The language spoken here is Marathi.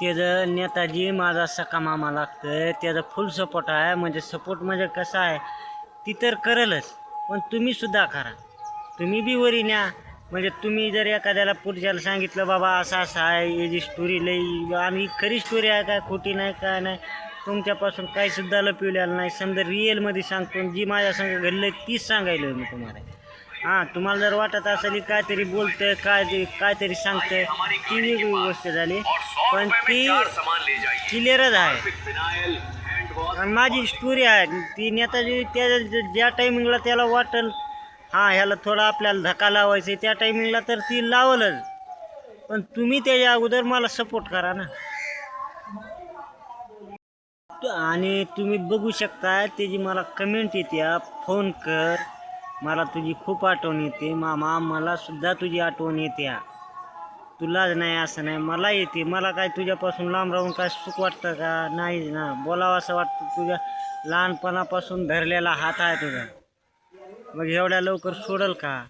त्याचं नेताजी माझा सका मामा लागतं त्याचा फुल सपोर्ट आहे. म्हणजे सपोर्ट म्हणजे कसा आहे? ती तर करेलच. पण तुम्ही सुद्धा करा. तुम्ही बी वरी न्या. म्हणजे तुम्ही जर एखाद्याला पुढच्याला सांगितलं बाबा असं असं आहे. याची स्टोरी लई आणि खरी स्टोरी आहे काय? खोटी नाही काय नाही? तुमच्यापासून काही सुद्धा लपविलेलं नाही. समजा रिअलमध्ये सांगतो जी माझ्या संग घडलं तीच सांगायलो मी तुम्हाला. हां तुम्हाला जर वाटत असेल काहीतरी बोलतंय काय ते काहीतरी सांगतंय ती वेगळी गोष्ट झाली. पण ती क्लिअरच आहे. आणि माझी स्टोरी आहे. ती नेताजी त्या ज्या टायमिंगला त्याला वाटेल हां ह्याला थोडा आपल्याला धक्का लावायचा त्या टायमिंगला तर ती लावलच. पण तुम्ही त्याच्या अगोदर मला सपोर्ट करा ना. त- आणि तुम्ही बघू शकता त्याची मला कमेंट येते. फोन कर. मला तुझी खूप आठवण येते. मामा मला सुद्धा तुझी आठवण येते. तुलाच नाही असं नाही मला येते मला काय तुझ्यापासून लांब राहून काय सुख वाटतं का? नाही ना बोलावं असं वाटतं तुझ्या लहानपणापासून धरलेला हात आहे तुझा. मग एवढ्या लवकर सोडल का?